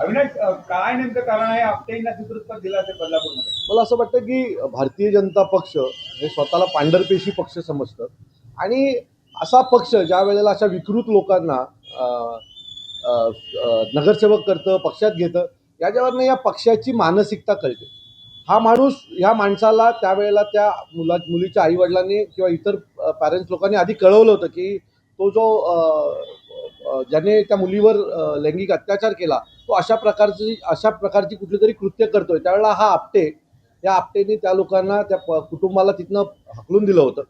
अविनाश काय नेमकं कारण आहे? आपटेंना नेतृत्व दिलं असेल बदलापूरमध्ये मला असं वाटतं की भारतीय जनता पक्ष हे स्वतःला पांढरपेशी पक्ष समजतं आणि असा पक्ष ज्या वेळेला अशा विकृत लोकांना नगरसेवक करतं पक्षात घेतं याच्यावरनं या पक्षाची मानसिकता कळते. हा माणूस ह्या माणसाला त्यावेळेला त्या मुला मुलीच्या आईवडिलांनी किंवा इतर पॅरेंट्स लोकांनी आधी कळवलं होतं की तो जो ज्याने त्या मुलीवर लैंगिक अत्याचार केला तो अशा प्रकारची अशा प्रकारची कुठली तरी कृत्य करतोय. त्यावेळेला हा आपटे या आपटेने त्या लोकांना त्या प- कुटुंबाला तिथनं हकलून दिलं होतं.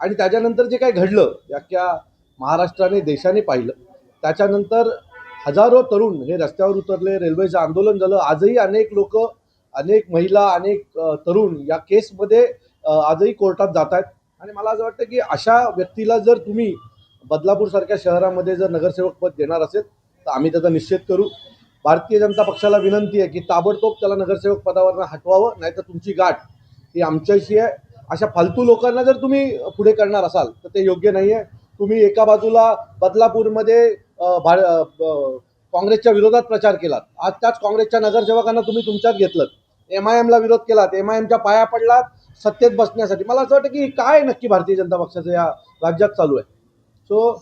आणि त्याच्यानंतर जे काही घडलं या महाराष्ट्राने देशाने पाहिलं त्याच्यानंतर हजारो तरुण हे रस्त्यावर उतरले रेल्वेचं आंदोलन झालं. आजही अनेक लोक अनेक महिला अनेक तरुण या केसमध्ये आजही कोर्टात जात आहेत. आणि मला असं वाटतं की अशा व्यक्तीला जर तुम्ही बदलापूरसारख्या शहरामध्ये जर नगरसेवक पद देणार असेल तर आम्ही त्याचा निश्चित करू. भारतीय जनता पक्षाला विनंती आहे की ताबडतोब त्याला नगरसेवक पदावरनं हटवावं नाहीतर तुमची गाठ ही आमच्याशी आहे. अशा फालतू लोकांना जर तुम्ही पुढे करणार असाल तर ते योग्य नाही आहे तुम्ही एका बाजूला बदलापूरमध्ये भा ब- काँग्रेसच्या विरोधात प्रचार केलात. आज त्याच काँग्रेसच्या नगरसेवकांना तुम्ही तुमच्यात घेतलं एम आय एमला विरोध केलात एम आय एमच्या पाया पडलात सत्तेत बसण्यासाठी. मला असं वाटतं की काय नक्की भारतीय जनता पक्षाचं या राज्यात चालू आहे. सो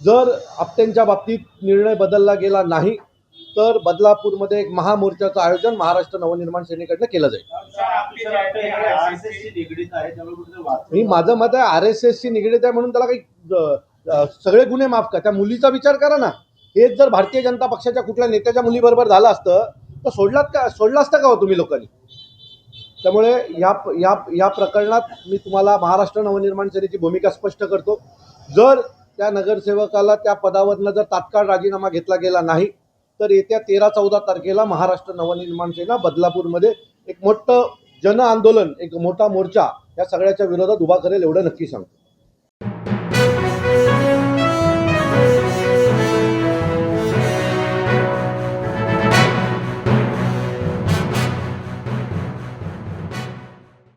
जर आपत्यांच्या बाबतीत निर्णय बदलला गेला नाही तर बदलापूरमध्ये एक महामोर्चाचं आयोजन महाराष्ट्र नवनिर्माण सेनेकडनं केलं जाईल. मी माझं मत आहे आर एस एसशी निगडीत आहे म्हणून त्याला काही सगळे गुन्हे माफ करा. त्या मुलीचा विचार करा ना. हेच जर भारतीय जनता पक्षाच्या कुठल्या नेत्याच्या मुलीबरोबर झालं असतं तर सोडलात का सोडलं असतं का हो तुम्ही लोकांनी? त्यामुळे या या या प्रकरणात मी तुम्हाला महाराष्ट्र नवनिर्माण सेनेची भूमिका स्पष्ट करतो. जर त्या नगरसेवकाला त्या पदावरनं जर तात्काळ राजीनामा घेतला गेला नाही तर येत्या तेरा चौदा तारखेला महाराष्ट्र नवनिर्माण सेना बदलापूरमध्ये एक मोठं जन आंदोलन एक मोठा मोर्चा या सगळ्याच्या विरोधात उभा करेल एवढं नक्की सांगतो.